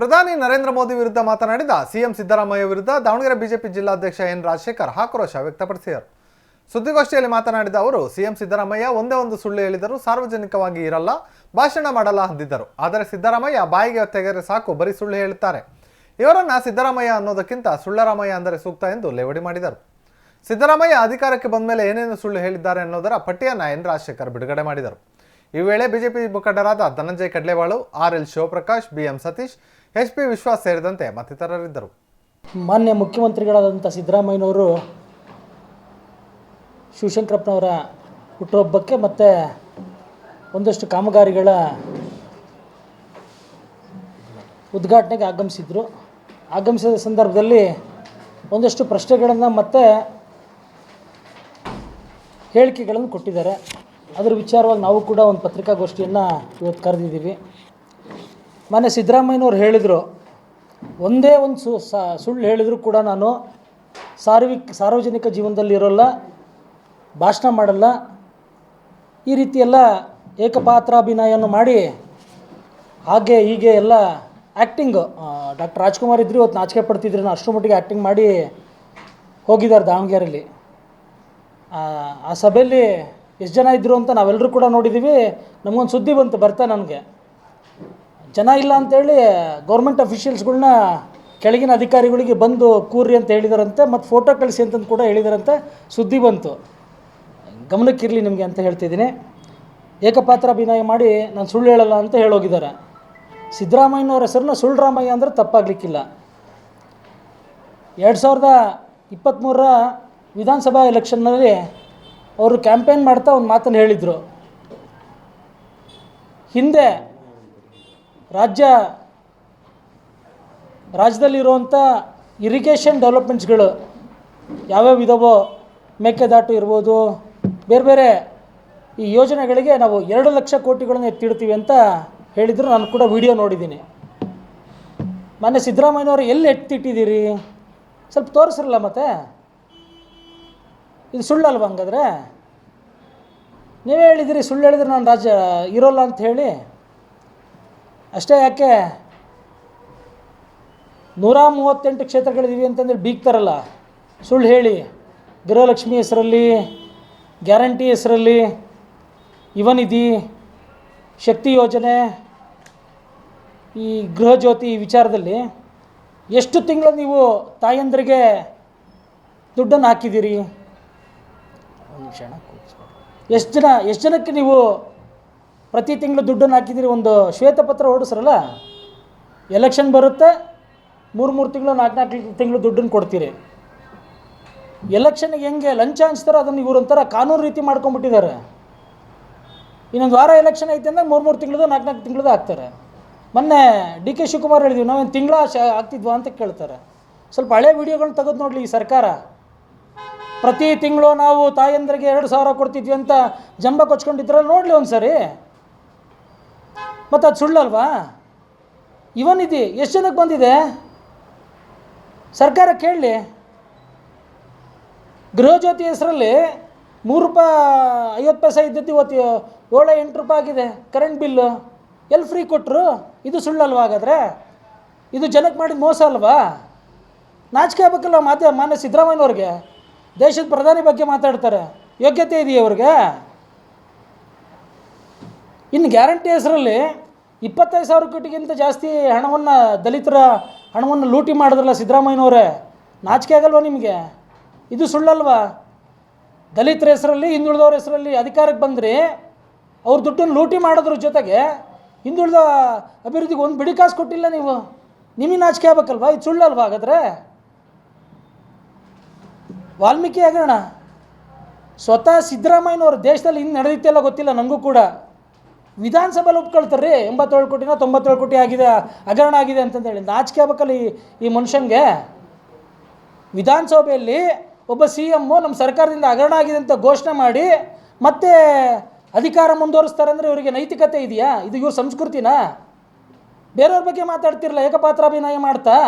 ಪ್ರಧಾನಿ ನರೇಂದ್ರ ಮೋದಿ ವಿರುದ್ಧ ಮಾತನಾಡಿದ ಸಿಎಂ ಸಿದ್ದರಾಮಯ್ಯ ವಿರುದ್ಧ ದಾವಣಗೆರೆ ಬಿಜೆಪಿ ಜಿಲ್ಲಾಧ್ಯಕ್ಷ ಎನ್ ರಾಜಶೇಖರ್ ಆಕ್ರೋಶ ವ್ಯಕ್ತಪಡಿಸಿದರು. ಸುದ್ದಿಗೋಷ್ಠಿಯಲ್ಲಿ ಮಾತನಾಡಿದ ಅವರು, ಸಿಎಂ ಸಿದ್ದರಾಮಯ್ಯ ಒಂದೇ ಒಂದು ಸುಳ್ಳು ಹೇಳಿದರು ಸಾರ್ವಜನಿಕವಾಗಿ ಇರಲ್ಲ, ಭಾಷಣ ಮಾಡಲ್ಲ ಅಂದಿದ್ದರು. ಆದರೆ ಸಿದ್ದರಾಮಯ್ಯ ಬಾಯಿಗೆ ತೆಗೆದರೆ ಸಾಕು, ಬರೀ ಸುಳ್ಳು ಹೇಳುತ್ತಾರೆ. ಇವರನ್ನ ಸಿದ್ದರಾಮಯ್ಯ ಅನ್ನೋದಕ್ಕಿಂತ ಸುಳ್ಳರಾಮಯ್ಯ ಅಂದರೆ ಸೂಕ್ತ ಎಂದು ಲೇವಡಿ ಮಾಡಿದರು. ಸಿದ್ದರಾಮಯ್ಯ ಅಧಿಕಾರಕ್ಕೆ ಬಂದ ಮೇಲೆ ಏನೇನು ಸುಳ್ಳು ಹೇಳಿದ್ದಾರೆ ಅನ್ನೋದರ ಪಟ್ಟಿಯನ್ನು ಎನ್ ರಾಜಶೇಖರ್ ಬಿಡುಗಡೆ ಮಾಡಿದರು. ಈ ವೇಳೆ ಬಿಜೆಪಿ ಮುಖಂಡರಾದ Dhananjaya Kadlevalu, R L Shivaprakash BM Satish, H P Vishwas ಸೇರಿದಂತೆ ಮತ್ತಿತರರಿದ್ದರು. ಮಾನ್ಯ ಮುಖ್ಯಮಂತ್ರಿಗಳಾದಂಥ ಸಿದ್ದರಾಮಯ್ಯನವರು ಶಿವಶಂಕರಪ್ಪನವರ ಹುಟ್ಟುಹಬ್ಬಕ್ಕೆ ಮತ್ತು ಒಂದಷ್ಟು ಕಾಮಗಾರಿಗಳ ಉದ್ಘಾಟನೆಗೆ ಆಗಮಿಸಿದರು. ಆಗಮಿಸಿದ ಸಂದರ್ಭದಲ್ಲಿ ಒಂದಷ್ಟು ಪ್ರಶ್ನೆಗಳನ್ನು ಮತ್ತು ಹೇಳಿಕೆಗಳನ್ನು ಕೊಟ್ಟಿದ್ದಾರೆ. ಅದರ ವಿಚಾರವಾಗಿ ನಾವು ಕೂಡ ಒಂದು ಪತ್ರಿಕಾಗೋಷ್ಠಿಯನ್ನು ಇವತ್ತು ಕರೆದಿದ್ದೀವಿ. ಮೊನ್ನೆ ಸಿದ್ದರಾಮಯ್ಯನವ್ರು ಹೇಳಿದರು, ಒಂದೇ ಒಂದು ಸು ಸುಳ್ಳು ಹೇಳಿದರೂ ಕೂಡ ನಾನು, ಸಾರ್ವಿಕ ಸಾರ್ವಜನಿಕ ಜೀವನದಲ್ಲಿ ಇರೋಲ್ಲ, ಭಾಷಣ ಮಾಡಲ್ಲ, ಈ ರೀತಿಯೆಲ್ಲ ಏಕಪಾತ್ರಾಭಿನಯವನ್ನು ಮಾಡಿ, ಹಾಗೆ ಹೀಗೆ ಎಲ್ಲ ಆ್ಯಕ್ಟಿಂಗು ಡಾಕ್ಟರ್ ರಾಜ್ಕುಮಾರ್ ಇದ್ದರು ಇವತ್ತು ನಾಚಿಕೆ ಪಡ್ತಿದ್ರು ನಾನು ಅಷ್ಟು ಮಟ್ಟಿಗೆ ಆ್ಯಕ್ಟಿಂಗ್ ಮಾಡಿ ಹೋಗಿದ್ದಾರೆ ದಾವಣಗೆರೆಯಲ್ಲಿ. ಆ ಸಭೆಯಲ್ಲಿ ಎಷ್ಟು ಜನ ಇದ್ದರು ಅಂತ ನಾವೆಲ್ಲರೂ ಕೂಡ ನೋಡಿದ್ದೀವಿ ನಮಗೊಂದು ಸುದ್ದಿ ಬಂತು, ಬರ್ತಾ ನನಗೆ ಜನ ಇಲ್ಲ ಅಂತೇಳಿ ಗೌರ್ಮೆಂಟ್ ಅಫಿಷಿಯಲ್ಸ್ಗಳ್ನ ಕೆಳಗಿನ ಅಧಿಕಾರಿಗಳಿಗೆ ಬಂದು ಕೂರ್ರಿ ಅಂತ ಹೇಳಿದಾರಂತೆ, ಮತ್ತು ಫೋಟೋ ಕಳಿಸಿ ಅಂತಂದು ಕೂಡ ಹೇಳಿದಾರಂತೆ, ಸುದ್ದಿ ಬಂತು. ಗಮನಕ್ಕಿರಲಿ ನಿಮಗೆ ಅಂತ ಹೇಳ್ತಿದ್ದೀನಿ. ಏಕಪಾತ್ರ ಅಭಿನಯ ಮಾಡಿ ನಾನು ಸುಳ್ಳು ಹೇಳಲ್ಲ ಅಂತ ಹೇಳೋಗಿದ್ದಾರೆ. ಸಿದ್ದರಾಮಯ್ಯನವ್ರ ಹೆಸರನ್ನ ಸುಳ್ಳು ರಾಮಯ್ಯ ಅಂದರೆ ತಪ್ಪಾಗಲಿಕ್ಕಿಲ್ಲ. ಎರಡು ಸಾವಿರದ ಇಪ್ಪತ್ತ್ಮೂರರ ವಿಧಾನಸಭಾ ಎಲೆಕ್ಷನ್ನಲ್ಲಿ ಅವರು ಕ್ಯಾಂಪೇನ್ ಮಾಡ್ತಾ ಒಂದು ಮಾತನ್ನು ಹೇಳಿದರು. ಹಿಂದೆ ರಾಜ್ಯ ರಾಜ್ಯದಲ್ಲಿರುವಂಥ ಇರಿಗೇಷನ್ ಡೆವಲಪ್ಮೆಂಟ್ಸ್ಗಳು ಯಾವ್ಯಾವ ಇದಾವೋ ಮೇಕೆದಾಟು ಇರ್ಬೋದು, ಬೇರೆ ಬೇರೆ ಈ ಯೋಜನೆಗಳಿಗೆ ನಾವು ಎರಡು ಲಕ್ಷ ಕೋಟಿಗಳನ್ನು ಎತ್ತಿಡ್ತೀವಿ ಅಂತ ಹೇಳಿದರು. ನಾನು ಕೂಡ ವಿಡಿಯೋ ನೋಡಿದ್ದೀನಿ. ಮೊನ್ನೆ ಸಿದ್ದರಾಮಯ್ಯನವರು ಎಲ್ಲಿ ಎತ್ತಿಟ್ಟಿದ್ದೀರಿ? ಸ್ವಲ್ಪ ತೋರಿಸ್ರಲ್ಲ ಮತ್ತೆ? ಇದು ಸುಳ್ಳಲ್ವ ಹಂಗಾದ್ರೆ? ನೀವೇ ಹೇಳಿದಿರಿ ಸುಳ್ಳು ಹೇಳಿದ್ರೆ ನಾನು ರಾಜ್ಯ ಇರೋಲ್ಲ ಅಂತ ಹೇಳಿ. ಅಷ್ಟೇ ಯಾಕೆ? ನೂರ ಮೂವತ್ತೆಂಟು ಕ್ಷೇತ್ರಗಳಿದ್ದೀವಿ ಅಂತಂದೇಳಿ ಬೀಗ್ತಾರಲ್ಲ. ಸುಳ್ಳು ಹೇಳಿ. ಗೃಹಲಕ್ಷ್ಮಿ ಹೆಸರಲ್ಲಿ, ಗ್ಯಾರಂಟಿ ಹೆಸರಲ್ಲಿ, ಯುವನಿಧಿ, ಶಕ್ತಿ ಯೋಜನೆ, ಈ ಗೃಹಜ್ಯೋತಿ ವಿಚಾರದಲ್ಲಿ ಎಷ್ಟು ತಿಂಗಳು ನೀವು ತಾಯಂದ್ರಿಗೆ ದುಡ್ಡನ್ನು ಹಾಕಿದ್ದೀರಿ? ಒಂದು ಕ್ಷಣ ಎಷ್ಟು ಜನ, ಎಷ್ಟು ಜನಕ್ಕೆ ನೀವು ಪ್ರತಿ ತಿಂಗಳು ದುಡ್ಡನ್ನು ಹಾಕಿದ್ದೀರಿ? ಒಂದು ಶ್ವೇತಪತ್ರ ಓಡಿಸ್ರಲ್ಲ ಎಲೆಕ್ಷನ್ ಬರುತ್ತೆ, ಮೂರು ಮೂರು ತಿಂಗಳು, ನಾಲ್ಕು ನಾಲ್ಕು ತಿಂಗಳು ದುಡ್ಡನ್ನು ಕೊಡ್ತೀರಿ. ಎಲೆಕ್ಷನ್ಗೆ ಹೆಂಗೆ ಲಂಚ ಹಂಚ್ತಾರೋ ಅದನ್ನು ಇವರು ಒಂಥರ ಕಾನೂನು ರೀತಿ ಮಾಡ್ಕೊಂಬಿಟ್ಟಿದ್ದಾರೆ ಇನ್ನೊಂದು ವಾರ ಎಲೆಕ್ಷನ್ ಐತೆ ಅಂದರೆ ಮೂರು ಮೂರು ತಿಂಗಳದು, ನಾಲ್ಕು ನಾಲ್ಕು ತಿಂಗಳದು ಹಾಕ್ತಾರೆ. ಮೊನ್ನೆ ಡಿ ಕೆ ಶಿವಕುಮಾರ್ ಹೇಳಿದ್ವಿ, ನಾವೇನು ತಿಂಗಳ ಶ ಆಗ್ತಿದ್ವಾ ಅಂತ ಕೇಳ್ತಾರೆ. ಸ್ವಲ್ಪ ಹಳೆ ವಿಡಿಯೋಗಳನ್ನ ತೆಗೆದು ನೋಡಲಿ ಈ ಸರ್ಕಾರ. ಪ್ರತಿ ತಿಂಗಳು ನಾವು ತಾಯಂದ್ರಿಗೆ ಎರಡು ಸಾವಿರ ಕೊಡ್ತಿದ್ವಿ ಅಂತ ಜಂಬ ಕೊಚ್ಕೊಂಡಿದ್ರಲ್ಲ, ನೋಡಲಿ ಒಂದು ಸರಿ ಮತ್ತು ಅದು ಸುಳ್ಳಲ್ವಾ? ಇವನಿದ್ದಿ ಎಷ್ಟು ಜನಕ್ಕೆ ಬಂದಿದೆ? ಸರ್ಕಾರ ಕೇಳಲಿ. ಗೃಹಜ್ಯೋತಿ ಹೆಸರಲ್ಲಿ ಮೂರು ರೂಪಾಯಿ, ಐವತ್ತು ಪೈಸೆ ಇದ್ದದ್ದು ಇವತ್ತು ಏಳು ಎಂಟು ರೂಪಾಯಿ ಆಗಿದೆ ಕರೆಂಟ್ ಬಿಲ್ಲು ಎಲ್ಲಿ ಫ್ರೀ ಕೊಟ್ಟರು ಇದು ಸುಳ್ಳಲ್ವಾ ಹಾಗಾದರೆ? ಇದು ಜನಕ್ಕೆ ಮಾಡಿದ ಮೋಸ ಅಲ್ವಾ? ನಾಚಿಕೆ ಆಗಬೇಕಲ್ಲ ಮಾತೆ ಮಾನ್ಯ ಸಿದ್ದರಾಮಯ್ಯನವ್ರಿಗೆ. ದೇಶದ ಪ್ರಧಾನಿ ಬಗ್ಗೆ ಮಾತಾಡ್ತಾರೆ. ಯೋಗ್ಯತೆ ಇದೆಯಾ ಅವ್ರಿಗೆ? ಇನ್ನು ಗ್ಯಾರಂಟಿ ಹೆಸರಲ್ಲಿ ಇಪ್ಪತ್ತೈದು ಸಾವಿರ ಕೋಟಿಗಿಂತ ಜಾಸ್ತಿ ಹಣವನ್ನು ದಲಿತರ ಹಣವನ್ನು ಲೂಟಿ ಮಾಡಿದ್ರಲ್ಲ ಸಿದ್ದರಾಮಯ್ಯನವರೇ? ನಾಚಿಕೆ ಆಗಲ್ವಾ ನಿಮಗೆ? ಇದು ಸುಳ್ಳಲ್ವಾ? ದಲಿತರ ಹೆಸರಲ್ಲಿ, ಹಿಂದುಳಿದವ್ರ ಹೆಸರಲ್ಲಿ ಅಧಿಕಾರಕ್ಕೆ ಬಂದ್ರಿ, ಅವ್ರ ದುಡ್ಡನ್ನು ಲೂಟಿ ಮಾಡೋದ್ರ ಜೊತೆಗೆ ಹಿಂದುಳಿದ ಅಭಿವೃದ್ಧಿಗೆ ಒಂದು ಬಿಡಿ ಕಾಸು ಕೊಟ್ಟಿಲ್ಲ ನೀವು. ನಿಮಗೆ ನಾಚಿಕೆ ಆಗ್ಬೇಕಲ್ವಾ? ಇದು ಸುಳ್ಳಲ್ವಾ ಹಾಗಾದ್ರೆ? ವಾಲ್ಮೀಕಿ ಹಗರಣ. ಸ್ವತಃ ಸಿದ್ದರಾಮಯ್ಯನವ್ರ ದೇಶದಲ್ಲಿ ಇನ್ನು ನಡೆದಿತ್ತೆಲ್ಲ ಗೊತ್ತಿಲ್ಲ ನನಗೂ ಕೂಡ. ವಿಧಾನಸಭೆಲಿ ಒಪ್ಕೊಳ್ತಾರೆ ರೀ, ಎಂಬತ್ತೇಳು ಕೋಟಿನ ತೊಂಬತ್ತೇಳು ಕೋಟಿ ಆಗಿದೆ, ಹಗರಣ ಆಗಿದೆ ಅಂತಂದೇಳಿ ನಾಚಿಕೆ ಆಗ್ಬೇಕಲ್ಲ ಈ ಈ ಮನುಷ್ಯನಿಗೆ? ವಿಧಾನಸಭೆಯಲ್ಲಿ ಒಬ್ಬ ಸಿ ಎಮ್ಮು ನಮ್ಮ ಸರ್ಕಾರದಿಂದ ಹಗರಣ ಆಗಿದೆ ಅಂತ ಘೋಷಣೆ ಮಾಡಿ, ಮತ್ತೆ ಅಧಿಕಾರ ಮುಂದುವರಿಸ್ತಾರೆ ಅಂದರೆ ಇವರಿಗೆ ನೈತಿಕತೆ ಇದೆಯಾ? ಇದು ಇವ್ರ ಸಂಸ್ಕೃತಿನ? ಬೇರೆಯವ್ರ ಬಗ್ಗೆ ಮಾತಾಡ್ತಿರಲ್ಲ ಏಕಪಾತ್ರಾಭಿನಯ ಮಾಡ್ತಾ?